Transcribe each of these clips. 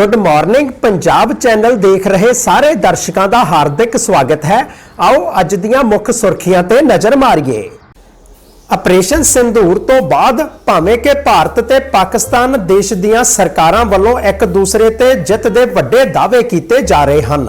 Good morning Punjab channel ਦੇਖ ਰਹੇ ਸਾਰੇ ਦਰਸ਼ਕਾਂ ਦਾ ਹਾਰਦਿਕ ਸਵਾਗਤ ਹੈ। ਆਓ ਅੱਜ ਦੀਆਂ ਮੁੱਖ ਸੁਰਖੀਆਂ ਤੇ ਨਜ਼ਰ ਮਾਰੀਏ। ਆਪਰੇਸ਼ਨ ਸਿੰਧੂਰ ਤੋਂ ਬਾਅਦ ਭਾਵੇਂ ਕਿ ਭਾਰਤ ਤੇ ਪਾਕਿਸਤਾਨ ਦੇਸ਼ ਦੀਆਂ ਸਰਕਾਰਾਂ ਵੱਲੋਂ ਇੱਕ ਦੂਸਰੇ ਤੇ ਜਿੱਤ ਦੇ ਵੱਡੇ ਦਾਅਵੇ ਕੀਤੇ ਜਾ ਰਹੇ ਹਨ।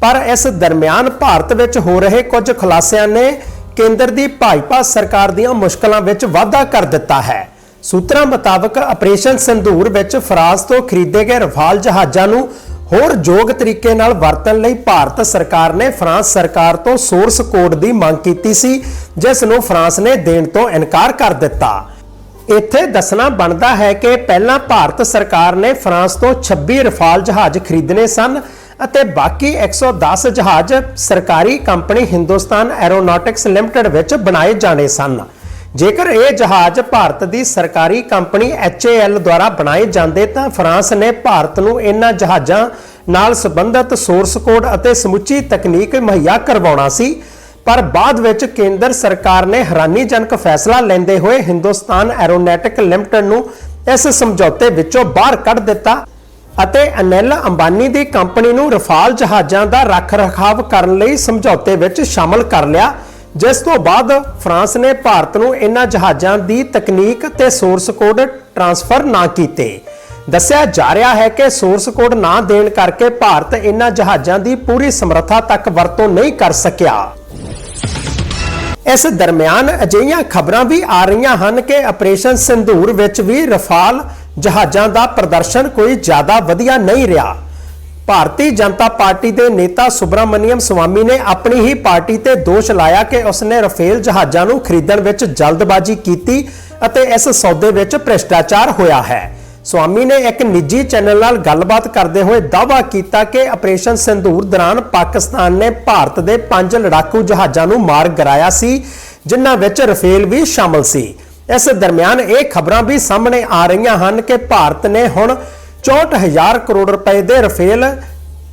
ਪਰ ਇਸ ਦਰਮਿਆਨ ਭਾਰਤ ਵਿੱਚ ਹੋ ਰਹੇ ਕੁਝ ਖੁਲਾਸਿਆਂ ਨੇ ਕੇਂਦਰ ਦੀ ਭਾਜਪਾ ਸਰਕਾਰ ਦੀਆਂ ਮੁਸ਼ਕਲਾਂ ਵਿੱਚ ਵਾਧਾ ਕਰ ਦਿੱਤਾ ਹੈ। ਸੂਤਰਾਂ ਮੁਤਾਬਕ ਆਪਰੇਸ਼ਨ ਸਿੰਧੂਰ ਵਿੱਚ ਫਰਾਂਸ ਤੋਂ ਖਰੀਦੇ ਗਏ ਰਫਾਲ ਜਹਾਜ਼ਾਂ ਨੂੰ ਹੋਰ ਯੋਗ ਤਰੀਕੇ ਨਾਲ ਵਰਤਣ ਲਈ ਭਾਰਤ ਸਰਕਾਰ ਨੇ ਫਰਾਂਸ ਸਰਕਾਰ ਤੋਂ ਸੋਰਸ ਕੋਡ ਦੀ ਮੰਗ ਕੀਤੀ ਸੀ, ਜਿਸ ਨੂੰ ਫਰਾਂਸ ਨੇ ਦੇਣ ਤੋਂ ਇਨਕਾਰ ਕਰ ਦਿੱਤਾ। ਇੱਥੇ ਦੱਸਣਾ ਬਣਦਾ ਹੈ ਕਿ ਪਹਿਲਾਂ ਭਾਰਤ ਸਰਕਾਰ ਨੇ ਫਰਾਂਸ ਤੋਂ 26 ਰਫਾਲ ਜਹਾਜ਼ ਖਰੀਦਣੇ ਸਨ ਅਤੇ ਬਾਕੀ 110 ਜਹਾਜ਼ ਸਰਕਾਰੀ ਕੰਪਨੀ ਹਿੰਦੁਸਤਾਨ ਐਰੋਨੌਟਿਕਸ ਲਿਮਟਿਡ ਵਿੱਚ ਬਣਾਏ ਜਾਣੇ ਸਨ। ਜੇਕਰ ਇਹ ਜਹਾਜ਼ ਭਾਰਤ ਦੀ ਸਰਕਾਰੀ ਕੰਪਨੀ HAL ਦੁਆਰਾ ਬਣਾਏ ਜਾਂਦੇ ਤਾਂ ਫਰਾਂਸ ਨੇ ਭਾਰਤ ਨੂੰ ਇਹਨਾਂ ਜਹਾਜ਼ਾਂ ਨਾਲ ਸੰਬੰਧਿਤ ਸੋਰਸ ਕੋਡ ਅਤੇ ਸਮੁੱਚੀ ਤਕਨੀਕ ਮੁਹੱਈਆ ਕਰਵਾਉਣਾ ਸੀ। ਪਰ ਬਾਅਦ ਵਿੱਚ ਕੇਂਦਰ ਸਰਕਾਰ ਨੇ ਹੈਰਾਨੀਜਨਕ ਫੈਸਲਾ ਲੈਂਦੇ ਹੋਏ ਹਿੰਦੁਸਤਾਨ ਐਰੋਨੈਟਿਕ ਲਿਮਟਿਡ ਨੂੰ ਇਸ ਸਮਝੌਤੇ ਵਿੱਚੋਂ ਬਾਹਰ ਕੱਢ ਦਿੱਤਾ ਅਤੇ ਅਨਿਲ ਅੰਬਾਨੀ ਦੀ ਕੰਪਨੀ ਨੂੰ ਰਫਾਲ ਜਹਾਜ਼ਾਂ ਦਾ ਰੱਖ-ਰਖਾਵ ਕਰਨ ਲਈ ਸਮਝੌਤੇ ਵਿੱਚ ਸ਼ਾਮਲ ਕਰ ਲਿਆ। ਜਿਸ ਤੋਂ ਬਾਅਦ ਫਰਾਂਸ ਨੇ ਭਾਰਤ ਨੂੰ ਇਹਨਾਂ ਜਹਾਜ਼ਾਂ ਦੀ ਤਕਨੀਕ ਤੇ ਸੋਰਸ ਕੋਡ ਟ੍ਰਾਂਸਫਰ ਨਾ ਕੀਤੇ। ਦੱਸਿਆ ਜਾ ਰਿਹਾ ਹੈ ਕਿ ਸੋਰਸ ਕੋਡ ਨਾ ਦੇਣ ਕਰਕੇ ਭਾਰਤ ਇਹਨਾਂ ਜਹਾਜ਼ਾਂ ਦੀ ਪੂਰੀ ਸਮਰੱਥਾ ਤੱਕ ਵਰਤੋਂ ਨਹੀਂ ਕਰ ਸਕਿਆ। ਇਸ ਦਰਮਿਆਨ ਅਜਿਹੀਆਂ ਖਬਰਾਂ ਵੀ ਆ ਰਹੀਆਂ ਹਨ ਕਿ ਆਪਰੇਸ਼ਨ ਸਿੰਧੂਰ ਵਿੱਚ ਵੀ ਰਫਾਲ ਜਹਾਜ਼ਾਂ ਦਾ ਪ੍ਰਦਰਸ਼ਨ ਕੋਈ ਜ਼ਿਆਦਾ ਵਧੀਆ ਨਹੀਂ ਰਿਹਾ। ਭਾਰਤੀ ਜਨਤਾ ਪਾਰਟੀ ਦੇ ਨੇਤਾ ਸੁਬਰਾਮਨੀਅਮ ਸਵਾਮੀ ਨੇ ਆਪਣੀ ਹੀ ਪਾਰਟੀ ਤੇ ਦੋਸ਼ ਲਾਇਆ ਕਿ ਉਸਨੇ ਰਫੇਲ ਜਹਾਜ਼ਾਂ ਨੂੰ ਖਰੀਦਣ ਵਿੱਚ ਜਲਦਬਾਜ਼ੀ ਕੀਤੀ ਅਤੇ ਇਸ ਸੌਦੇ ਵਿੱਚ ਭ੍ਰਿਸ਼ਟਾਚਾਰ ਹੋਇਆ ਹੈ। ਸਵਾਮੀ ਨੇ ਇੱਕ ਨਿੱਜੀ ਚੈਨਲ ਨਾਲ ਗੱਲਬਾਤ ਕਰਦੇ ਹੋਏ ਦਾਅਵਾ ਕੀਤਾ ਕਿ ਆਪਰੇਸ਼ਨ ਸਿੰਧੂਰ ਦੌਰਾਨ ਪਾਕਿਸਤਾਨ ਨੇ ਭਾਰਤ ਦੇ ਪੰਜ ਲੜਾਕੂ ਜਹਾਜ਼ਾਂ ਨੂੰ ਮਾਰ ਗਿਰਾਇਆ ਸੀ, ਜਿਨ੍ਹਾਂ ਵਿੱਚ ਰਫੇਲ ਵੀ ਸ਼ਾਮਲ ਸੀ। ਇਸ ਦਰਮਿਆਨ ਇਹ ਖਬਰਾਂ ਵੀ ਸਾਹਮਣੇ ਆ ਰਹੀਆਂ ਹਨ ਕਿ ਭਾਰਤ ਨੇ ਹੁਣ 64000 ਕਰੋੜ ਰੁਪਏ ਦੇ ਰਫੇਲ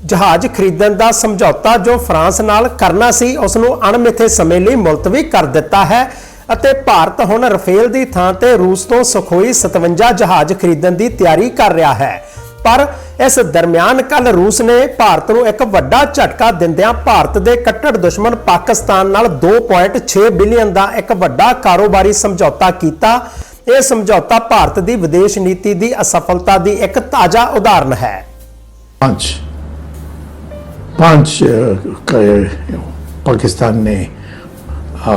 ਜਹਾਜ਼ ਖਰੀਦਣ ਦਾ ਸਮਝੌਤਾ ਜੋ ਫਰਾਂਸ ਨਾਲ ਕਰਨਾ ਸੀ, ਉਸ ਨੂੰ ਅਣਮਿੱਥੇ ਸਮੇਂ ਲਈ ਮੁਲਤਵੀ ਕਰ ਦਿੱਤਾ ਹੈ ਅਤੇ ਭਾਰਤ ਹੁਣ ਰਫੇਲ ਦੀ ਥਾਂ ਤੇ ਰੂਸ ਤੋਂ ਸੁਖੋਈ 57 ਜਹਾਜ਼ ਖਰੀਦਣ ਦੀ ਤਿਆਰੀ ਕਰ ਰਿਹਾ ਹੈ। ਪਰ ਇਸ ਦਰਮਿਆਨ ਕੱਲ ਰੂਸ ਨੇ ਭਾਰਤ ਨੂੰ ਇੱਕ ਵੱਡਾ ਝਟਕਾ ਦਿੰਦਿਆਂ ਭਾਰਤ ਦੇ ਕੱਟੜ ਦੁਸ਼ਮਣ ਪਾਕਿਸਤਾਨ ਨਾਲ 2.6 ਬਿਲੀਅਨ ਦਾ ਇੱਕ ਵੱਡਾ ਕਾਰੋਬਾਰੀ ਸਮਝੌਤਾ ਕੀਤਾ ਇਹ ਸਮਝੌਤਾ ਭਾਰਤ ਦੀ ਵਿਦੇਸ਼ ਨੀਤੀ ਦੀ ਅਸਫਲਤਾ ਦੀ ਇੱਕ ਤਾਜ਼ਾ ਉਦਾਹਰਨ ਹੈ पांच पांच अ, क- पाकिस्तान ने अ,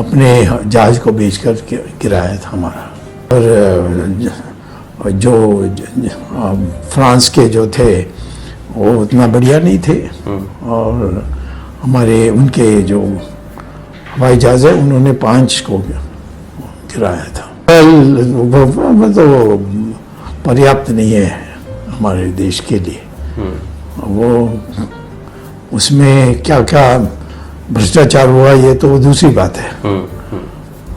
अपने जहाज को बेचकर कि- गिराया था हमारा और अ, ज- जो ज- ज- अ, फ्रांस के जो थे वो उतना बढ़िया नहीं थे और हमारे उनके जो हवाई जहाज है उन्होंने पांच को गिराया था Well, वो- वो वो तो पर्याप्त नहीं है हमारे देश के लिए वो उसमें क्या क्या भ्रष्टाचार हुआ ये तो दूसरी बात है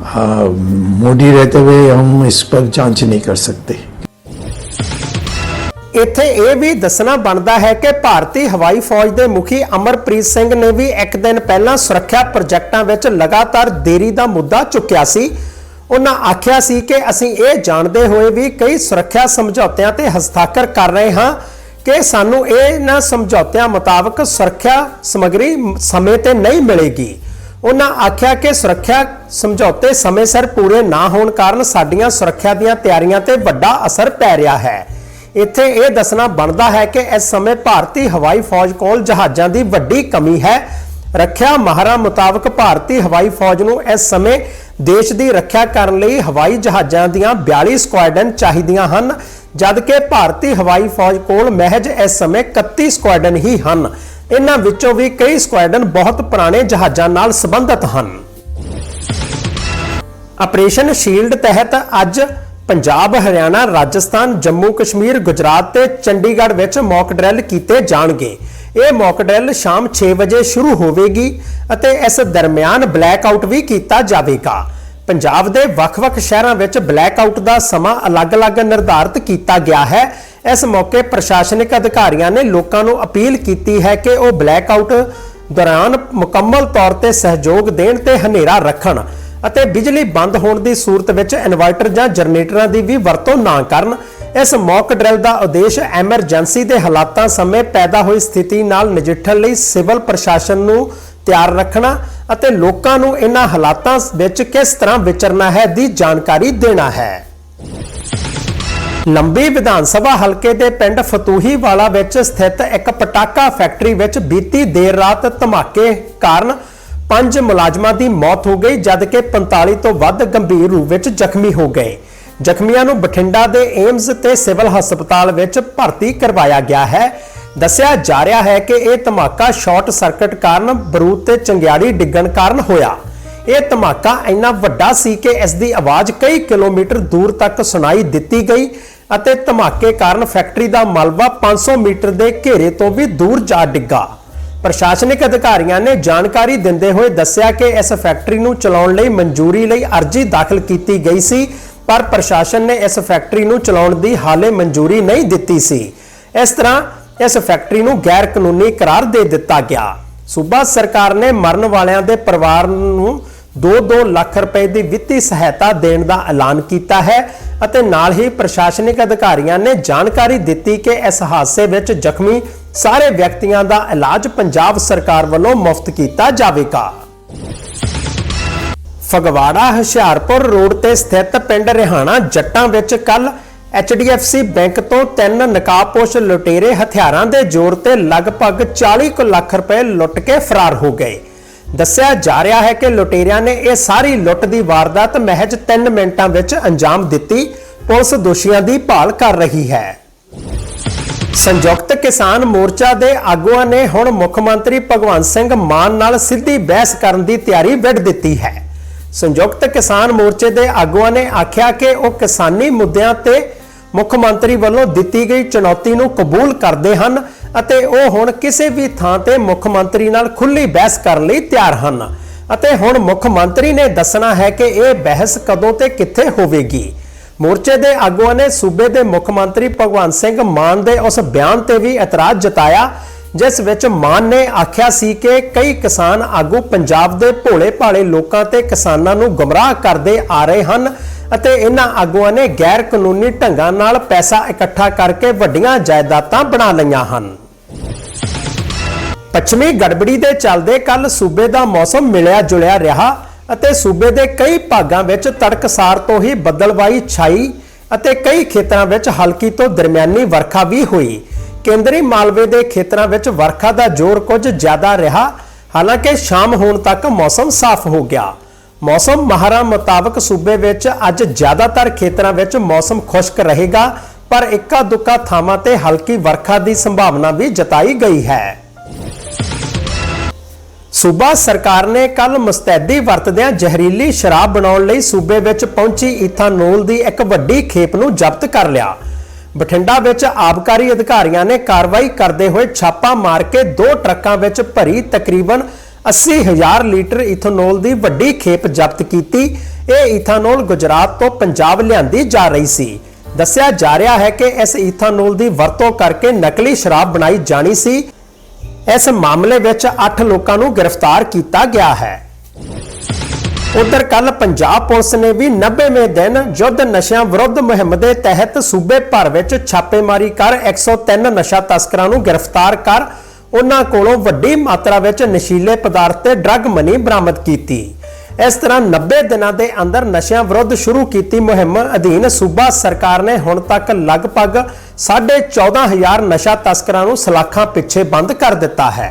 हाँ, मोदी रहते हुए हम इस पर जांच नहीं कर सकते ਇੱਥੇ ਇਹ ਵੀ ਦੱਸਣਾ ਬਣਦਾ ਹੈ ਕਿ ਭਾਰਤੀ ਹਵਾਈ ਫੌਜ ਦੇ ਮੁਖੀ ਅਮਰਪ੍ਰੀਤ ਸਿੰਘ ਨੇ ਵੀ ਇੱਕ ਦਿਨ ਪਹਿਲਾਂ ਸੁਰੱਖਿਆ ਪ੍ਰੋਜੈਕਟਾਂ ਵਿੱਚ ਲਗਾਤਾਰ ਦੇਰੀ ਦਾ ਮੁੱਦਾ ਚੁੱਕਿਆ ਸੀ ਉਹਨਾਂ ਆਖਿਆ ਸੀ ਕਿ ਅਸੀਂ ਇਹ ਜਾਣਦੇ ਹੋਏ ਵੀ ਕਈ ਸੁਰੱਖਿਆ ਸਮਝੌਤਿਆਂ ਤੇ ਹਸਤਾਖਰ ਕਰ ਰਹੇ ਹਾਂ ਕਿ ਸਾਨੂੰ ਇਹਨਾਂ ਸਮਝੌਤਿਆਂ ਮੁਤਾਬਕ ਸੁਰੱਖਿਆ ਸਮੱਗਰੀ ਸਮੇਂ ਤੇ ਨਹੀਂ ਮਿਲੇਗੀ। ਉਹਨਾਂ ਆਖਿਆ ਕਿ ਸੁਰੱਖਿਆ ਸਮਝੌਤੇ ਸਮੇਂ ਸਿਰ ਪੂਰੇ ਨਾ ਹੋਣ ਕਾਰਨ ਸਾਡੀਆਂ ਸੁਰੱਖਿਆ ਦੀਆਂ ਤਿਆਰੀਆਂ ਤੇ ਵੱਡਾ ਅਸਰ ਪੈ ਰਿਹਾ ਹੈ। ਇੱਥੇ ਇਹ ਦੱਸਣਾ ਬਣਦਾ ਹੈ ਕਿ ਇਸ ਸਮੇਂ ਭਾਰਤੀ ਹਵਾਈ ਫੌਜ ਕੋਲ ਜਹਾਜ਼ਾਂ ਦੀ ਵੱਡੀ ਕਮੀ ਹੈ। ਰੱਖਿਆ ਮਾਹਰਾਂ ਮੁਤਾਬਕ ਭਾਰਤੀ ਹਵਾਈ ਫੌਜ ਨੂੰ ਇਸ ਸਮੇਂ ਦੇਸ਼ ਦੀ ਰੱਖਿਆ ਕਰਨ ਲਈ ਹਵਾਈ ਜਹਾਜ਼ਾਂ ਦੀਆਂ 42 ਸਕੁਐਡਨ ਚਾਹੀਦੀਆਂ ਹਨ, ਜਦਕਿ ਭਾਰਤੀ ਹਵਾਈ ਫੌਜ ਕੋਲ ਮਹਿਜ ਇਸ ਸਮੇਂ 31 ਸਕੁਐਡਨ ਹੀ ਹਨ। ਇਹਨਾਂ ਵਿੱਚੋਂ ਵੀ ਕਈ ਸਕੁਐਡਨ ਬਹੁਤ ਪੁਰਾਣੇ ਜਹਾਜ਼ਾਂ ਨਾਲ ਸੰਬੰਧਿਤ ਹਨ। ਆਪਰੇਸ਼ਨ ਸ਼ੀਲਡ ਤਹਿਤ ਅੱਜ ਪੰਜਾਬ, ਹਰਿਆਣਾ, ਰਾਜਸਥਾਨ ਜੰਮੂ ਕਸ਼ਮੀਰ ਗੁਜਰਾਤ ਤੇ ਚੰਡੀਗੜ੍ਹ ਵਿੱਚ ਮੌਕ ਡਰਿਲ ਕੀਤੇ ਜਾਣਗੇ। ਇਹ ਮੌਕ ਡਰਿਲ ਸ਼ਾਮ 6 ਵਜੇ ਸ਼ੁਰੂ ਹੋਵੇਗੀ ਅਤੇ ਇਸ ਦਰਮਿਆਨ ਬਲੈਕ ਆਊਟ ਵੀ ਕੀਤਾ ਜਾਵੇਗਾ। ਪੰਜਾਬ ਦੇ ਵੱਖ-ਵੱਖ ਸ਼ਹਿਰਾਂ ਵਿੱਚ ਬਲੈਕ ਆਊਟ ਦਾ ਸਮਾਂ ਅਲੱਗ-ਅਲੱਗ ਨਿਰਧਾਰਤ ਕੀਤਾ ਗਿਆ ਹੈ। ਇਸ ਮੌਕੇ ਪ੍ਰਸ਼ਾਸਨਿਕ ਅਧਿਕਾਰੀਆਂ ਨੇ ਲੋਕਾਂ ਨੂੰ ਅਪੀਲ ਕੀਤੀ ਹੈ ਕਿ ਉਹ ਬਲੈਕ ਆਊਟ ਦੌਰਾਨ ਮੁਕੰਮਲ ਤੌਰ ਤੇ ਸਹਿਯੋਗ ਦੇਣ ਤੇ ਹਨੇਰਾ ਰੱਖਣ ਅਤੇ ਬਿਜਲੀ ਬੰਦ ਹੋਣ ਦੀ ਸੂਰਤ ਵਿੱਚ ਇਨਵਰਟਰ ਜਾਂ ਜਨਰੇਟਰਾਂ ਦੀ ਵੀ ਵਰਤੋਂ ਨਾ ਕਰਨ ਇਸ ਮੌਕ ਡਰਿਲ ਦਾ ਉਦੇਸ਼ ਐਮਰਜੈਂਸੀ ਦੇ ਹਾਲਾਤਾਂ ਸਮੇਂ ਪੈਦਾ ਹੋਈ ਸਥਿਤੀ ਨਾਲ ਨਜਿੱਠਣ ਲਈ ਸਿਵਲ ਪ੍ਰਸ਼ਾਸਨ ਨੂੰ ਤਿਆਰ ਰੱਖਣਾ ਅਤੇ ਲੋਕਾਂ ਨੂੰ ਇਹਨਾਂ ਹਾਲਾਤਾਂ ਵਿੱਚ ਕਿਸ ਤਰ੍ਹਾਂ ਵਿਚਰਨਾ ਹੈ ਦੀ ਜਾਣਕਾਰੀ ਦੇਣਾ ਹੈ। ਲੰਬੀ ਵਿਧਾਨ ਸਭਾ ਹਲਕੇ ਦੇ ਪਿੰਡ ਫਤੂਹੀਵਾਲਾ ਵਿੱਚ ਸਥਿਤ ਇੱਕ ਪਟਾਕਾ ਫੈਕਟਰੀ ਵਿੱਚ ਬੀਤੀ ਦੇਰ ਰਾਤ ਧਮਾਕੇ ਕਾਰਨ ਪੰਜ ਮੁਲਾਜ਼ਮਾਂ ਦੀ ਮੌਤ ਹੋ ਗਈ, ਜਦਕਿ 45 ਤੋਂ ਵੱਧ ਗੰਭੀਰ ਰੂਪ ਵਿੱਚ ਜ਼ਖਮੀ ਹੋ ਗਏ। ਜ਼ਖਮੀਆਂ ਨੂੰ ਬਠਿੰਡਾ ਦੇ ਏਮਜ਼ ਤੇ ਸਿਵਲ ਹਸਪਤਾਲ ਵਿੱਚ ਭਰਤੀ ਕਰਵਾਇਆ ਗਿਆ ਹੈ। ਦੱਸਿਆ ਜਾ ਰਿਹਾ ਹੈ ਕਿ ਇਹ ਧਮਾਕਾ ਸ਼ਾਰਟ ਸਰਕਟ ਕਾਰਨ ਬਰੂਦ ਤੇ ਚੰਗਿਆੜੀ ਡਿੱਗਣ ਕਾਰਨ ਹੋਇਆ। ਇਹ ਧਮਾਕਾ ਇੰਨਾ ਵੱਡਾ ਸੀ ਕਿ ਇਸ ਦੀ ਆਵਾਜ਼ ਕਈ ਕਿਲੋਮੀਟਰ ਦੂਰ ਤੱਕ ਸੁਣਾਈ ਦਿੱਤੀ ਗਈ ਅਤੇ ਧਮਾਕੇ ਕਾਰਨ ਫੈਕਟਰੀ ਦਾ ਮਲਬਾ 500 ਮੀਟਰ ਦੇ ਘੇਰੇ ਤੋਂ ਵੀ ਦੂਰ ਜਾ ਡਿੱਗਾ। ਪ੍ਰਸ਼ਾਸਨਿਕ ਅਧਿਕਾਰੀਆਂ ਨੇ ਜਾਣਕਾਰੀ ਦਿੰਦੇ ਹੋਏ ਦੱਸਿਆ ਕਿ ਇਸ ਫੈਕਟਰੀ ਨੂੰ ਚਲਾਉਣ ਲਈ ਮਨਜ਼ੂਰੀ ਲਈ ਅਰਜ਼ੀ ਦਾਖਲ ਕੀਤੀ ਗਈ ਸੀ ਪਰ ਪ੍ਰਸ਼ਾਸਨ ਨੇ ਇਸ ਫੈਕਟਰੀ ਨੂੰ ਚਲਾਉਣ ਦੀ ਹਾਲੇ ਮਨਜ਼ੂਰੀ ਨਹੀਂ ਦਿੱਤੀ ਸੀ। ਇਸ ਤਰ੍ਹਾਂ ਇਸ ਫੈਕਟਰੀ ਨੂੰ ਗੈਰ ਕਾਨੂੰਨੀ ਕਰਾਰ ਦੇ ਦਿੱਤਾ ਗਿਆ। ਸੂਬਾ ਸਰਕਾਰ ਨੇ ਮਰਨ ਵਾਲਿਆਂ ਦੇ ਪਰਿਵਾਰ ਨੂੰ 2-2 ਲੱਖ ਰੁਪਏ ਦੀ ਵਿੱਤੀ ਸਹਾਇਤਾ ਦੇਣ ਦਾ ਐਲਾਨ ਕੀਤਾ ਹੈ ਅਤੇ ਨਾਲ ਹੀ ਪ੍ਰਸ਼ਾਸਨਿਕ ਅਧਿਕਾਰੀਆਂ ਨੇ ਜਾਣਕਾਰੀ ਦਿੱਤੀ ਕਿ ਇਸ ਹਾਦਸੇ ਵਿੱਚ ਜ਼ਖਮੀ ਸਾਰੇ ਵਿਅਕਤੀਆਂ ਦਾ ਇਲਾਜ ਪੰਜਾਬ ਸਰਕਾਰ ਵੱਲੋਂ ਮੁਫਤ ਕੀਤਾ ਜਾਵੇਗਾ। ਫਗਵਾੜਾ, ਹੁਸ਼ਿਆਰਪੁਰ ਰੋਡ ਤੇ ਸਥਿਤ ਪਿੰਡ ਰਿਹਾਣਾ ਜੱਟਾਂ ਵਿੱਚ ਕੱਲ HDFC ਬੈਂਕ ਤੋਂ ਤਿੰਨ ਨਕਾਬਪੋਸ਼ ਲੁਟੇਰੇ ਹਥਿਆਰਾਂ ਦੇ ਜ਼ੋਰ ਤੇ ਲਗਭਗ 40 ਕੁ ਲੱਖ ਰੁਪਏ ਲੁੱਟ ਕੇ ਫਰਾਰ ਹੋ ਗਏ। ਦੱਸਿਆ ਜਾ ਰਿਹਾ ਹੈ ਕਿ ਲੁਟੇਰਿਆਂ ਨੇ ਇਹ ਸਾਰੀ ਲੁੱਟ ਦੀ ਵਾਰਦਾਤ ਮਹਿਜ 3 ਮਿੰਟਾਂ ਵਿੱਚ ਅੰਜਾਮ ਦਿੱਤੀ। ਪੁਲਿਸ ਦੋਸ਼ੀਆਂ ਦੀ ਭਾਲ ਕਰ ਰਹੀ ਹੈ। ਸੰਯੁਕਤ ਕਿਸਾਨ ਮੋਰਚਾ ਦੇ ਆਗੂਆਂ ਨੇ ਹੁਣ ਮੁੱਖ ਮੰਤਰੀ ਭਗਵੰਤ ਸਿੰਘ ਮਾਨ ਨਾਲ ਸਿੱਧੀ ਬਹਿਸ ਕਰਨ ਦੀ ਤਿਆਰੀ ਵਿੱਢ ਦਿੱਤੀ ਹੈ। ਸੰਯੁਕਤ ਕਿਸਾਨ ਮੋਰਚੇ ਦੇ ਆਗੂਆਂ ਨੇ ਆਖਿਆ ਕਿ ਉਹ ਕਿਸਾਨੀ ਮੁੱਦਿਆਂ ਤੇ ਮੁੱਖ ਮੰਤਰੀ ਵੱਲੋਂ ਦਿੱਤੀ ਗਈ ਚੁਣੌਤੀ ਨੂੰ ਕਬੂਲ ਕਰਦੇ ਹਨ ਅਤੇ ਉਹ ਹੁਣ ਕਿਸੇ ਵੀ ਥਾਂ ਤੇ ਮੁੱਖ ਮੰਤਰੀ ਨਾਲ ਖੁੱਲੀ ਬਹਿਸ ਕਰਨ ਲਈ ਤਿਆਰ ਹਨ। ਅਤੇ ਹੁਣ ਮੁੱਖ ਮੰਤਰੀ ਨੇ ਦੱਸਣਾ ਹੈ ਕਿ ਇਹ ਬਹਿਸ ਕਦੋਂ ਤੇ ਕਿੱਥੇ ਹੋਵੇਗੀ। ਮੋਰਚੇ ਦੇ ਆਗੂਆਂ ਨੇ ਸੂਬੇ ਦੇ ਮੁੱਖ ਮੰਤਰੀ ਭਗਵੰਤ ਸਿੰਘ ਮਾਨ ਦੇ ਉਸ ਬਿਆਨ ਤੇ ਵੀ ਇਤਰਾਜ਼ ਜਤਾਇਆ ਜਿਸ ਵਿੱਚ ਮਾਨ ਨੇ ਆਖਿਆ ਸੀ ਕਿ ਕਈ ਕਿਸਾਨ ਆਗੂ ਪੰਜਾਬ ਦੇ ਭੋਲੇ ਭਾਲੇ ਲੋਕਾਂ ਤੇ ਕਿਸਾਨਾਂ ਨੂੰ ਗੁੰਮਰਾਹ ਕਰਦੇ ਆ ਰਹੇ ਹਨ ਅਤੇ ਇਹਨਾਂ ਆਗੂਆਂ ਨੇ ਗੈਰ ਕਾਨੂੰਨੀ ਢੰਗਾਂ ਨਾਲ ਪੈਸਾ ਇਕੱਠਾ ਕਰਕੇ ਵੱਡੀਆਂ ਜਾਇਦਾਦਾਂ ਬਣਾ ਲਈਆਂ ਹਨ। ਪੱਛਮੀ ਗੜਬੜੀ ਦੇ ਚੱਲਦੇ ਕੱਲ ਸੂਬੇ ਦਾ ਮੌਸਮ ਮਿਲਿਆ ਜੁਲਿਆ ਰਿਹਾ ਅਤੇ ਸੂਬੇ ਦੇ ਕਈ ਭਾਗਾਂ ਵਿੱਚ ਤੜਕਸਾਰ ਤੋਂ ਹੀ ਬੱਦਲਵਾਈ ਛਾਈ ਅਤੇ ਕਈ ਖੇਤਰਾਂ ਵਿੱਚ ਹਲਕੀ ਤੋਂ ਦਰਮਿਆਨੀ ਵਰਖਾ ਵੀ ਹੋਈ। ਕੇਂਦਰੀ ਮਾਲਵੇ ਦੇ ਖੇਤਰਾਂ ਵਿੱਚ ਵਰਖਾ ਦਾ ਜ਼ੋਰ ਕੁਝ ਜ਼ਿਆਦਾ ਰਿਹਾ। ਹਾਲਾਂਕਿ ਸ਼ਾਮ ਹੋਣ ਤੱਕ ਮੌਸਮ ਸਾਫ਼ ਹੋ ਗਿਆ। ਮੌਸਮ ਮਾਹਰਾਂ ਮੁਤਾਬਕ ਸੂਬੇ ਵਿੱਚ ਅੱਜ ਜ਼ਿਆਦਾਤਰ ਖੇਤਰਾਂ ਵਿੱਚ ਮੌਸਮ ਖੁਸ਼ਕ ਰਹੇਗਾ, ਪਰ ਇੱਕਾ ਦੁੱਕਾ ਥਾਵਾਂ ਤੇ ਹਲਕੀ ਵਰਖਾ ਦੀ ਸੰਭਾਵਨਾ ਵੀ ਜਤਾਈ ਗਈ ਹੈ। ਸੂਬਾ ਸਰਕਾਰ ਨੇ ਕੱਲ ਮੁਸਤੈਦੀ ਵਰਤਦਿਆਂ ਜ਼ਹਿਰੀਲੀ ਸ਼ਰਾਬ ਬਣਾਉਣ ਲਈ ਸੂਬੇ ਵਿੱਚ ਪਹੁੰਚੀ ਇਥਾਨੋਲ ਦੀ ਇੱਕ ਵੱਡੀ ਖੇਪ ਨੂੰ ਜ਼ਬਤ ਕਰ ਲਿਆ। ਬਠਿੰਡਾ ਵਿੱਚ ਆਬਕਾਰੀ ਅਧਿਕਾਰੀਆਂ ਨੇ ਕਾਰਵਾਈ ਕਰਦੇ ਹੋਏ ਛਾਪਾ ਮਾਰ ਕੇ ਦੋ ਟਰੱਕਾਂ ਵਿੱਚ ਭਰੀ ਤਕਰੀਬਨ 80000 ਲੀਟਰ ਇਥਾਨੋਲ ਦੀ ਵੱਡੀ ਖੇਪ ਜ਼ਬਤ ਕੀਤੀ। ਇਹ ਇਥਾਨੋਲ ਗੁਜਰਾਤ ਤੋਂ ਪੰਜਾਬ ਲਿਆਂਦੀ ਜਾ ਰਹੀ ਸੀ। ਦੱਸਿਆ ਜਾ ਰਿਹਾ ਹੈ ਕਿ ਇਸ ਇਥਾਨੋਲ ਦੀ ਵਰਤੋਂ ਕਰਕੇ ਨਕਲੀ ਸ਼ਰਾਬ ਬਣਾਈ ਜਾਣੀ ਸੀ। ਇਸ ਮਾਮਲੇ ਵਿੱਚ 8 ਲੋਕਾਂ ਨੂੰ ਗ੍ਰਿਫਤਾਰ ਕੀਤਾ ਗਿਆ ਹੈ। ਉਧਰ ਕੱਲ ਪੰਜਾਬ ਪੁਲਿਸ ਨੇ ਵੀ 90ਵੇਂ ਦਿਨ ਯੁੱਧ ਨਸ਼ਿਆਂ ਵਿਰੁੱਧ ਮੁਹਿੰਮ ਦੇ ਤਹਿਤ ਸੂਬੇ ਭਰ ਵਿੱਚ ਛਾਪੇਮਾਰੀ ਕਰ 103 ਨਸ਼ਾ ਤਸਕਰਾਂ ਨੂੰ ਗ੍ਰਿਫਤਾਰ ਕਰ ਉਹਨਾਂ ਕੋਲੋਂ ਵੱਡੀ ਮਾਤਰਾ ਵਿੱਚ ਨਸ਼ੀਲੇ ਪਦਾਰਥ ਤੇ ਡਰੱਗ ਮਨੀ ਬਰਾਮਦ ਕੀਤੀ। ਇਸ ਤਰ੍ਹਾਂ 90 ਦਿਨਾਂ ਦੇ ਅੰਦਰ ਨਸ਼ਿਆਂ ਵਿਰੁੱਧ ਸ਼ੁਰੂ ਕੀਤੀ ਮੁਹਿੰਮ ਅਧੀਨ ਸੂਬਾ ਸਰਕਾਰ ਨੇ ਹੁਣ ਤੱਕ ਲਗਭਗ 14500 ਨਸ਼ਾ ਤਸਕਰਾਂ ਨੂੰ ਸਲਾਖਾਂ ਪਿੱਛੇ ਬੰਦ ਕਰ ਦਿੱਤਾ ਹੈ।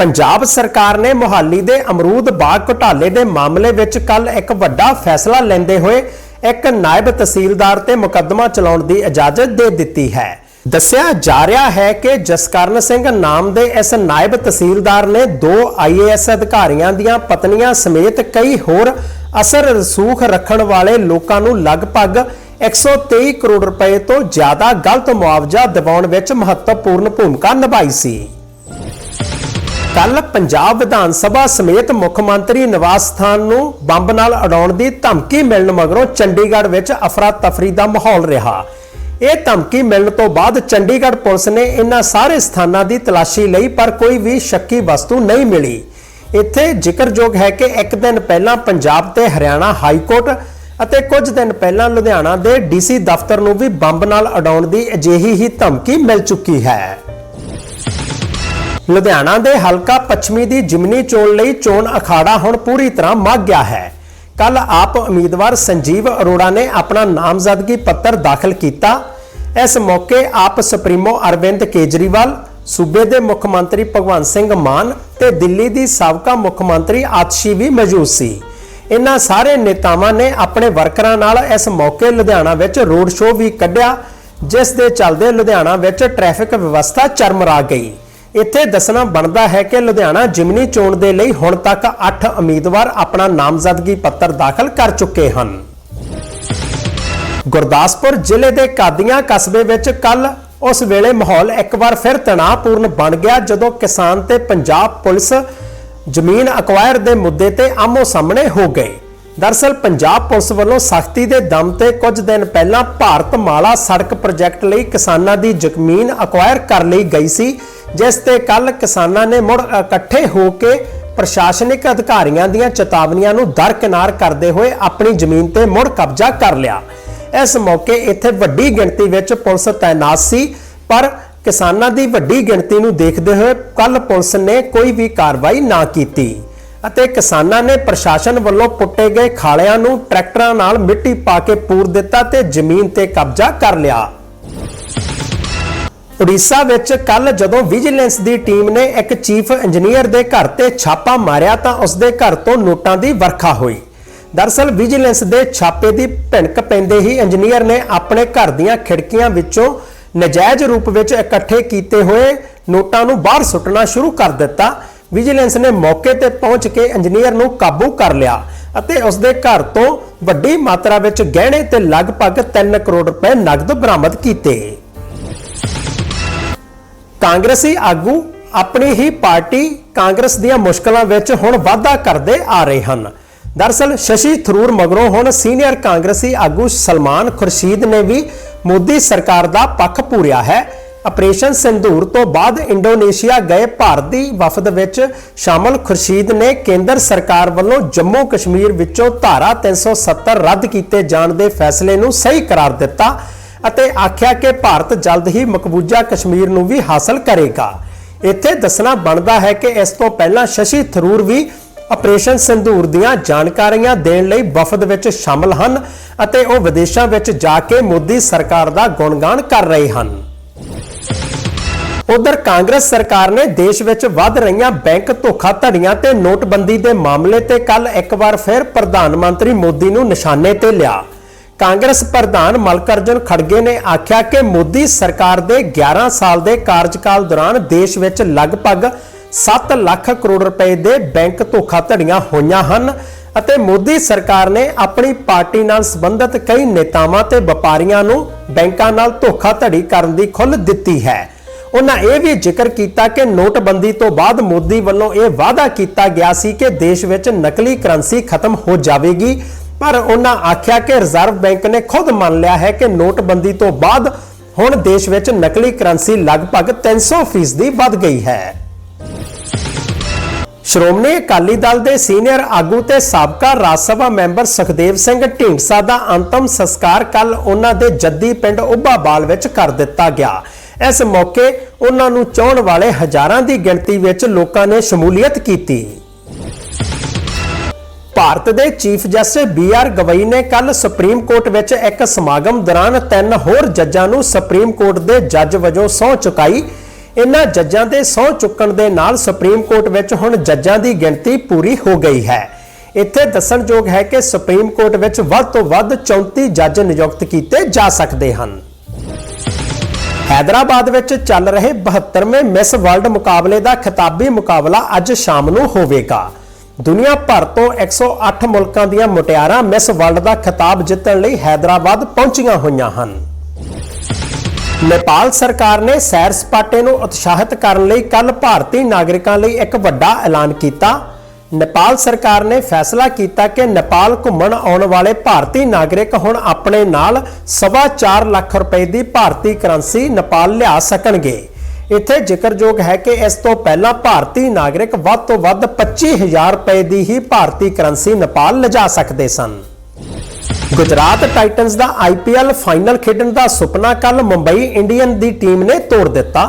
ਪੰਜਾਬ ਸਰਕਾਰ ਨੇ ਮੁਹਾਲੀ ਦੇ ਅਮਰੂਦ ਬਾਗ ਘੁਟਾਲੇ ਦੇ ਮਾਮਲੇ ਵਿੱਚ ਕੱਲ ਇੱਕ ਵੱਡਾ ਫੈਸਲਾ ਲੈਂਦੇ ਹੋਏ ਇੱਕ ਨਾਇਬ ਤਹਿਸੀਲਦਾਰ ਤੇ ਮੁਕੱਦਮਾ ਚਲਾਉਣ ਦੀ ਇਜਾਜ਼ਤ ਦੇ ਦਿੱਤੀ ਹੈ। ਦੱਸਿਆ ਜਾ ਰਿਹਾ ਹੈ ਕਿ ਜਸਕਰਨ ਸਿੰਘ ਨਾਮ ਦੇ ਇਸ ਨਾਇਬ ਤਹਿਸੀਲਦਾਰ ਨੇ ਦੋ ਆਈਏਐਸ ਅਧਿਕਾਰੀਆਂ ਦੀਆਂ ਪਤਨੀਆਂ ਸਮੇਤ ਕਈ ਹੋਰ ਅਸਰ ਰਸੂਖ ਰੱਖਣ ਵਾਲੇ ਲੋਕਾਂ ਨੂੰ ਲਗਭਗ 123 ਕਰੋੜ ਰੁਪਏ ਤੋਂ ਜ਼ਿਆਦਾ ਗਲਤ ਮੁਆਵਜ਼ਾ ਦਿਵਾਉਣ ਵਿੱਚ ਮਹੱਤਵਪੂਰਨ ਭੂਮਿਕਾ ਨਿਭਾਈ ਸੀ। ਕੱਲ ਪੰਜਾਬ ਵਿਧਾਨ ਸਭਾ ਸਮੇਤ ਮੁੱਖ ਮੰਤਰੀ ਨਿਵਾਸ ਸਥਾਨ ਨੂੰ ਬੰਬ ਨਾਲ ਉਡਾਉਣ ਦੀ ਧਮਕੀ ਮਿਲਣ ਮਗਰੋਂ ਚੰਡੀਗੜ੍ਹ ਵਿੱਚ ਅਫਰਾ ਤਫਰੀ ਦਾ ਮਾਹੌਲ ਰਿਹਾ। ਇਹ ਧਮਕੀ ਮਿਲਣ ਤੋਂ ਬਾਅਦ ਚੰਡੀਗੜ੍ਹ ਪੁਲਿਸ ਨੇ ਇਹਨਾਂ ਸਾਰੇ ਸਥਾਨਾਂ ਦੀ ਤਲਾਸ਼ੀ ਲਈ ਪਰ ਕੋਈ ਵੀ ਸ਼ੱਕੀ ਵਸਤੂ ਨਹੀਂ ਮਿਲੀ। ਇੱਥੇ ਜ਼ਿਕਰਯੋਗ ਹੈ ਕਿ ਇੱਕ ਦਿਨ ਪਹਿਲਾਂ ਪੰਜਾਬ ਤੇ ਹਰਿਆਣਾ ਹਾਈ ਕੋਰਟ ਅਤੇ ਕੁਝ ਦਿਨ ਪਹਿਲਾਂ ਲੁਧਿਆਣਾ ਦੇ ਡੀਸੀ ਦਫ਼ਤਰ ਨੂੰ ਵੀ ਬੰਬ ਨਾਲ ਉਡਾਉਣ ਦੀ ਅਜਿਹੀ ਹੀ ਧਮਕੀ ਮਿਲ ਚੁੱਕੀ ਹੈ। ਲੁਧਿਆਣਾ ਦੇ ਹਲਕਾ ਪੱਛਮੀ ਦੀ ਜਿਮਨੀ ਚੋਣ ਲਈ ਚੋਣ ਅਖਾੜਾ ਹੁਣ ਪੂਰੀ ਤਰ੍ਹਾਂ ਮੱਗ ਗਿਆ ਹੈ। ਕੱਲ ਆਪ ਉਮੀਦਵਾਰ ਸੰਜੀਵ ਅਰੋੜਾ ਨੇ ਆਪਣਾ ਨਾਮਜ਼ਦਗੀ ਪੱਤਰ ਦਾਖਲ ਕੀਤਾ। ਇਸ ਮੌਕੇ ਆਪ ਸੁਪਰੀਮੋ ਅਰਵਿੰਦ ਕੇਜਰੀਵਾਲ, ਸੂਬੇ ਦੇ ਮੁੱਖ ਮੰਤਰੀ ਭਗਵੰਤ ਸਿੰਘ ਮਾਨ ਤੇ ਦਿੱਲੀ ਦੀ ਸਾਬਕਾ ਮੁੱਖ ਮੰਤਰੀ ਆਤਸ਼ੀ ਵੀ ਮੌਜੂਦ ਸੀ। ਇਨ੍ਹਾਂ ਸਾਰੇ ਨੇਤਾਵਾਂ ਨੇ ਆਪਣੇ ਵਰਕਰਾਂ ਨਾਲ ਇਸ ਮੌਕੇ ਲੁਧਿਆਣਾ ਵਿੱਚ ਰੋਡ ਸ਼ੋਅ ਵੀ ਕੱਢਿਆ, ਜਿਸ ਦੇ ਚੱਲਦੇ ਲੁਧਿਆਣਾ ਵਿੱਚ ਟ੍ਰੈਫਿਕ ਵਿਵਸਥਾ ਚਰਮਰਾ ਗਈ। ਇੱਥੇ ਦੱਸਣਾ ਬਣਦਾ ਹੈ ਕਿ ਲੁਧਿਆਣਾ ਜਿਮਨੀ ਚੋਣ ਦੇ ਲਈ ਹੁਣ ਤੱਕ 8 ਉਮੀਦਵਾਰ ਆਪਣਾ ਨਾਮਜ਼ਦਗੀ ਪੱਤਰ ਦਾਖਲ ਕਰ ਚੁੱਕੇ ਹਨ। ਗੁਰਦਾਸਪੁਰ ਜ਼ਿਲ੍ਹੇ ਦੇ ਕਾਦੀਆਂ ਕਸਬੇ ਵਿੱਚ ਕੱਲ ਉਸ ਵੇਲੇ ਮਾਹੌਲ ਇੱਕ ਵਾਰ ਫਿਰ ਤਣਾਅਪੂਰਨ ਬਣ ਗਿਆ ਜਦੋਂ ਕਿਸਾਨ ਤੇ ਪੰਜਾਬ ਪੁਲਿਸ ਜ਼ਮੀਨ ਅਕਵਾਇਰ ਦੇ ਮੁੱਦੇ ਤੇ ਆਮੋ ਸਾਹਮਣੇ ਹੋ ਗਏ ਦਰਸਲ ਪੰਜਾਬ ਪੁਲਿਸ ਵੱਲੋਂ ਸਖਤੀ ਦੇ ਦਮ ਤੇ ਕੁਝ ਦਿਨ ਪਹਿਲਾਂ ਭਾਰਤ ਮਾਲਾ ਸੜਕ ਪ੍ਰੋਜੈਕਟ ਲਈ ਕਿਸਾਨਾਂ ਦੀ ਜ਼ਮੀਨ ਅਕਵਾਇਰ ਕਰ ਲਈ ਗਈ ਸੀ। ਜਿਸ ਤੇ ਕੱਲ ਕਿਸਾਨਾਂ ਨੇ ਮੁੜ ਇਕੱਠੇ ਹੋ ਕੇ ਪ੍ਰਸ਼ਾਸਨਿਕ ਅਧਿਕਾਰੀਆਂ ਦੀਆਂ ਚੇਤਾਵਨੀਆਂ ਨੂੰ ਦਰਕਿਨਾਰ ਕਰਦੇ ਹੋਏ ਆਪਣੀ ਜ਼ਮੀਨ ਤੇ ਮੁੜ ਕਬਜ਼ਾ ਕਰ ਲਿਆ। ਇਸ ਮੌਕੇ ਇੱਥੇ ਵੱਡੀ ਗਿਣਤੀ ਵਿੱਚ ਪੁਲਿਸ ਤਾਇਨਾਤ ਸੀ, ਪਰ ਕਿਸਾਨਾਂ ਦੀ ਵੱਡੀ ਗਿਣਤੀ ਨੂੰ ਦੇਖਦੇ ਹੋਏ ਕੱਲ ਪੁਲਿਸ ਨੇ ਕੋਈ ਵੀ ਕਾਰਵਾਈ ਨਾ ਕੀਤੀ ਅਤੇ ਕਿਸਾਨਾਂ ਨੇ ਪ੍ਰਸ਼ਾਸਨ ਵੱਲੋਂ ਪੁੱਟੇ ਗਏ ਖਾਲਿਆਂ ਨੂੰ ਟਰੈਕਟਰਾਂ ਨਾਲ ਮਿੱਟੀ ਪਾ ਕੇ ਪੂਰ ਦਿੱਤਾ ਤੇ ਜ਼ਮੀਨ ਤੇ ਕਬਜ਼ਾ ਕਰ ਲਿਆ। ਉੜੀਸਾ ਵਿੱਚ ਕੱਲ ਜਦੋਂ ਵਿਜੀਲੈਂਸ ਦੀ ਟੀਮ ਨੇ ਇੱਕ ਚੀਫ ਇੰਜੀਨੀਅਰ ਦੇ ਘਰ ਤੇ ਛਾਪਾ ਮਾਰਿਆ ਤਾਂ ਉਸ ਦੇ ਘਰ ਤੋਂ ਨੋਟਾਂ ਦੀ ਵਰਖਾ ਹੋਈ। ਦਰਸਲ ਵਿਜੀਲੈਂਸ ਦੇ ਛਾਪੇ ਦੀ ਭਿਣਕ ਪੈਂਦੇ ਹੀ ਇੰਜੀਨੀਅਰ ਨੇ ਆਪਣੇ ਘਰ ਦੀਆਂ ਖਿੜਕੀਆਂ ਵਿੱਚੋਂ ਨਜਾਇਜ਼ ਰੂਪ ਵਿੱਚ ਇਕੱਠੇ ਕੀਤੇ ਹੋਏ ਨੋਟਾਂ ਨੂੰ ਬਾਹਰ ਸੁੱਟਣਾ ਸ਼ੁਰੂ ਕਰ ਦਿੱਤਾ। ਵਿਜੀਲੈਂਸ ਨੇ ਮੌਕੇ ਤੇ ਪਹੁੰਚ ਕੇ ਇੰਜੀਨੀਅਰ ਨੂੰ ਕਾਬੂ ਕਰ ਲਿਆ ਅਤੇ ਉਸ ਦੇ ਘਰ ਤੋਂ ਵੱਡੀ ਮਾਤਰਾ ਵਿੱਚ ਗਹਿਣੇ ਤੇ ਲਗਭਗ 3 ਕਰੋੜ ਰੁਪਏ ਨਕਦ ਬਰਾਮਦ ਕੀਤੇ। ਕਾਂਗਰਸੀ ਆਗੂ ਆਪਣੀ ਹੀ ਪਾਰਟੀ ਕਾਂਗਰਸ ਦੀਆਂ ਮੁਸ਼ਕਲਾਂ ਵਿੱਚ ਹੁਣ ਵਾਧਾ ਕਰਦੇ ਆ ਰਹੇ ਹਨ। ਦਰਸਲ ਸ਼ਸ਼ੀ ਥਰੂਰ ਮਗਰੋਂ ਹੁਣ ਸੀਨੀਅਰ ਕਾਂਗਰਸੀ ਆਗੂ ਸਲਮਾਨ ਖੁਰਸ਼ੀਦ ਨੇ ਵੀ ਮੋਦੀ ਸਰਕਾਰ ਦਾ ਪੱਖ ਪੂਰਿਆ ਹੈ। ਆਪਰੇਸ਼ਨ ਸਿੰਧੂਰ ਤੋਂ ਬਾਅਦ ਇੰਡੋਨੇਸ਼ੀਆ ਗਏ ਭਾਰਤੀ ਵਫਦ ਵਿੱਚ ਸ਼ਾਮਲ ਖੁਰਸ਼ੀਦ ਨੇ ਕੇਂਦਰ ਸਰਕਾਰ ਵੱਲੋਂ ਜੰਮੂ ਕਸ਼ਮੀਰ ਵਿੱਚੋਂ ਧਾਰਾ 370 ਰੱਦ ਕੀਤੇ ਜਾਣ ਦੇ ਫੈਸਲੇ ਨੂੰ ਸਹੀ ਕਰਾਰ ਦਿੱਤਾ। ਅਤੇ ਆਖਿਆ ਕਿ ਭਾਰਤ ਜਲਦ ਹੀ ਮਕਬੂਜ਼ਾ ਕਸ਼ਮੀਰ ਨੂੰ ਵੀ ਹਾਸਲ ਕਰੇਗਾ। ਇੱਥੇ ਦੱਸਣਾ ਬਣਦਾ ਹੈ ਕਿ ਇਸ ਤੋਂ ਪਹਿਲਾਂ ਸ਼ਸ਼ੀ ਥਰੂਰ ਵੀ ਆਪਰੇਸ਼ਨ ਸਿੰਧੂਰ ਦੀਆਂ ਜਾਣਕਾਰੀਆਂ ਦੇਣ ਲਈ ਵਫਦ ਵਿੱਚ ਸ਼ਾਮਲ ਹਨ ਅਤੇ ਉਹ ਵਿਦੇਸ਼ਾਂ ਵਿੱਚ ਜਾ ਕੇ ਮੋਦੀ ਸਰਕਾਰ ਦਾ ਗੁਣਗਾਨ ਕਰ ਰਹੇ ਹਨ। ਉਧਰ ਕਾਂਗਰਸ ਸਰਕਾਰ ਨੇ ਦੇਸ਼ ਵਿੱਚ ਵੱਧ ਰਹੀਆਂ ਬੈਂਕ ਧੋਖਾਧੜੀਆਂ ਤੇ ਨੋਟਬੰਦੀ ਦੇ ਮਾਮਲੇ ਤੇ ਕੱਲ ਇੱਕ ਵਾਰ ਫਿਰ ਪ੍ਰਧਾਨ ਮੰਤਰੀ ਮੋਦੀ ਨੂੰ ਨਿਸ਼ਾਨੇ ਤੇ ਲਿਆ। ਕਾਂਗਰਸ ਪ੍ਰਧਾਨ ਮਲਕਰਜਨ ਖੜਗੇ ਨੇ ਆਖਿਆ ਕਿ ਮੋਦੀ ਸਰਕਾਰ ਦੇ 11 ਸਾਲ ਦੇ ਕਾਰਜਕਾਲ ਦੌਰਾਨ ਦੇਸ਼ ਵਿੱਚ ਲਗਭਗ 7 ਲੱਖ ਕਰੋੜ ਰੁਪਏ ਦੇ ਬੈਂਕ ਧੋਖਾਧੜੀਆਂ ਹੋਈਆਂ ਹਨ ਅਤੇ ਮੋਦੀ ਸਰਕਾਰ ਨੇ ਆਪਣੀ ਪਾਰਟੀ ਨਾਲ ਸੰਬੰਧਿਤ ਕਈ ਨੇਤਾਵਾਂ ਤੇ ਵਪਾਰੀਆਂ ਨੂੰ ਬੈਂਕਾਂ ਨਾਲ ਧੋਖਾਧੜੀ ਕਰਨ ਦੀ ਖੁੱਲ੍ਹ ਦਿੱਤੀ ਹੈ। ਉਹਨਾਂ ਇਹ ਵੀ ਜ਼ਿਕਰ ਕੀਤਾ ਕਿ ਨੋਟਬੰਦੀ ਤੋਂ ਬਾਅਦ ਮੋਦੀ ਵੱਲੋਂ ਇਹ ਵਾਅਦਾ ਕੀਤਾ ਗਿਆ ਸੀ ਕਿ ਦੇਸ਼ ਵਿੱਚ ਨਕਲੀ ਕਰੰਸੀ ਖਤਮ ਹੋ ਜਾਵੇਗੀ ਪਰ ਉਹਨਾਂ ਆਖਿਆ ਕਿ ਰਿਜ਼ਰਵ ਬੈਂਕ ਨੇ ਖੁਦ ਮੰਨ ਲਿਆ ਹੈ ਕਿ ਨੋਟਬੰਦੀ ਤੋਂ ਬਾਅਦ ਹੁਣ ਦੇਸ਼ ਵਿੱਚ ਨਕਲੀ ਕਰੰਸੀ ਲਗਭਗ 300% ਦੀ ਵੱਧ ਗਈ ਹੈ। ਸ਼੍ਰੋਮਣੀ ਅਕਾਲੀ ਦਲ ਦੇ ਸੀਨੀਅਰ ਆਗੂ ਤੇ ਸਾਬਕਾ ਰਾਜ ਸਭਾ ਮੈਂਬਰ ਸੁਖਦੇਵ ਸਿੰਘ ਢੀਂਡਸਾ ਦਾ ਅੰਤਮ ਸੰਸਕਾਰ ਕੱਲ ਉਹਨਾਂ ਦੇ ਜੱਦੀ ਪਿੰਡ ਉੱਭਾਬਾਲ ਵਿੱਚ ਕਰ ਦਿੱਤਾ ਗਿਆ। ਇਸ ਮੌਕੇ ਉਹਨਾਂ ਨੂੰ ਚਾਹਣ ਵਾਲੇ ਹਜ਼ਾਰਾਂ ਦੀ ਗਿਣਤੀ ਵਿੱਚ ਲੋਕਾਂ ਨੇ ਸ਼ਮੂਲੀਅਤ ਕੀਤੀ। ਭਾਰਤ ਦੇ chief justice B R Gavai ਨੇ ਕੱਲ ਸੁਪਰੀਮ ਕੋਰਟ ਵਿੱਚ ਇੱਕ ਸਮਾਗਮ ਦੌਰਾਨ ਤਿੰਨ ਹੋਰ ਜੱਜਾਂ ਨੂੰ ਸੁਪਰੀਮ ਕੋਰਟ ਦੇ ਜੱਜ ਵਜੋਂ ਸਹੁੰ ਚੁਕਾਈ। ਇਨ੍ਹਾਂ ਜੱਜਾਂ ਦੇ ਸਹੁੰ ਚੁੱਕਣ ਦੇ ਨਾਲ ਸੁਪਰੀਮ ਕੋਰਟ ਵਿੱਚ ਹੁਣ ਜੱਜਾਂ ਦੀ ਗਿਣਤੀ ਪੂਰੀ ਹੋ ਗਈ ਹੈ। ਇੱਥੇ ਦੱਸਣਯੋਗ ਹੈ ਕਿ ਸੁਪਰੀਮ ਕੋਰਟ ਵਿੱਚ ਵੱਧ ਤੋਂ ਵੱਧ 34 ਜੱਜ ਨਿਯੁਕਤ ਕੀਤੇ ਜਾ ਸਕਦੇ ਹਨ। ਹੈਦਰਾਬਾਦ ਵਿੱਚ ਚੱਲ ਰਹੇ 72ਵੇਂ ਮਿਸ ਵਰਲਡ ਮੁਕਾਬਲੇ ਦਾ ਖਿਤਾਬੀ ਮੁਕਾਬਲਾ ਅੱਜ ਸ਼ਾਮ ਨੂੰ ਹੋਵੇਗਾ। ਦੁਨੀਆ ਭਰ ਤੋਂ 108 ਮੁਲਕਾਂ ਦੀਆਂ ਮੁਟਿਆਰਾਂ ਮਿਸ ਵਰਲਡ ਦਾ ਖਿਤਾਬ ਜਿੱਤਣ ਲਈ ਹੈਦਰਾਬਾਦ ਪਹੁੰਚੀਆਂ ਹੋਈਆਂ ਹਨ। ਨੇਪਾਲ ਸਰਕਾਰ ਨੇ ਸੈਰ ਸਪਾਟੇ ਨੂੰ ਉਤਸ਼ਾਹਿਤ ਕਰਨ ਲਈ ਕੱਲ ਭਾਰਤੀ ਨਾਗਰਿਕਾਂ ਲਈ ਇੱਕ ਵੱਡਾ ਐਲਾਨ ਕੀਤਾ। ਨੇਪਾਲ ਸਰਕਾਰ ਨੇ ਫੈਸਲਾ ਕੀਤਾ ਕਿ ਨੇਪਾਲ ਘੁੰਮਣ ਆਉਣ ਵਾਲੇ ਭਾਰਤੀ ਨਾਗਰਿਕ ਹੁਣ ਆਪਣੇ ਨਾਲ ਸਵਾ ਚਾਰ ਲੱਖ ਰੁਪਏ ਦੀ ਭਾਰਤੀ ਕਰੰਸੀ ਨੇਪਾਲ ਲਿਆ ਸਕਣਗੇ। ਇੱਥੇ ਜ਼ਿਕਰਯੋਗ ਹੈ ਕਿ ਇਸ ਤੋਂ ਪਹਿਲਾਂ ਭਾਰਤੀ ਨਾਗਰਿਕ ਵੱਧ ਤੋਂ ਵੱਧ 25000 ਰੁਪਏ ਦੀ ਹੀ ਭਾਰਤੀ ਕਰੰਸੀ ਨੇਪਾਲ ਲਿਜਾ ਸਕਦੇ ਸਨ। ਗੁਜਰਾਤ ਟਾਈਟਨਸ ਦਾ ਆਈਪੀਐਲ ਫਾਈਨਲ ਖੇਡਣ ਦਾ ਸੁਪਨਾ ਕੱਲ ਮੁੰਬਈ ਇੰਡੀਅਨ ਦੀ ਟੀਮ ਨੇ ਤੋੜ ਦਿੱਤਾ।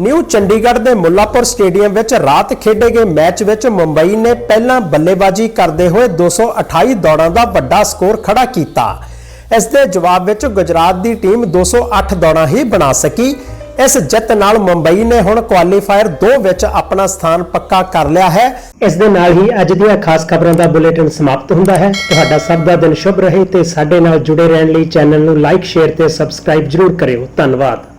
ਨਿਊ ਚੰਡੀਗੜ੍ਹ ਦੇ ਮੁੱਲਾਪੁਰ ਸਟੇਡੀਅਮ ਵਿੱਚ ਰਾਤ ਖੇਡੇ ਗਏ ਮੈਚ ਵਿੱਚ ਮੁੰਬਈ ਨੇ ਪਹਿਲਾਂ ਬੱਲੇਬਾਜ਼ੀ ਕਰਦੇ ਹੋਏ 228 ਦੌੜਾਂ ਦਾ ਵੱਡਾ ਸਕੋਰ ਖੜਾ ਕੀਤਾ। ਇਸ ਦੇ ਜਵਾਬ ਵਿੱਚ ਗੁਜਰਾਤ ਦੀ ਟੀਮ 208 ਦੌੜਾਂ ਹੀ ਬਣਾ ਸਕੀ। ਇਸ ਜਿੱਤ ਨਾਲ ਮੁੰਬਈ ਨੇ ਹੁਣ ਕੁਆਲੀਫਾਇਰ 2 ਵਿੱਚ ਆਪਣਾ ਸਥਾਨ ਪੱਕਾ ਕਰ ਲਿਆ ਹੈ। ਇਸ ਦੇ ਨਾਲ ਹੀ ਅੱਜ ਦੀਆਂ ਖਾਸ ਖਬਰਾਂ ਦਾ ਬੁਲੇਟਿਨ ਸਮਾਪਤ ਹੁੰਦਾ ਹੈ। ਤੁਹਾਡਾ ਸਭ ਦਾ ਦਿਨ ਸ਼ੁਭ ਰਹੇ ਤੇ ਸਾਡੇ ਨਾਲ ਜੁੜੇ ਰਹਿਣ ਲਈ ਚੈਨਲ ਨੂੰ ਲਾਈਕ ਸ਼ੇਅਰ ਤੇ ਸਬਸਕ੍ਰਾਈਬ ਜਰੂਰ ਕਰਿਓ। ਧੰਨਵਾਦ।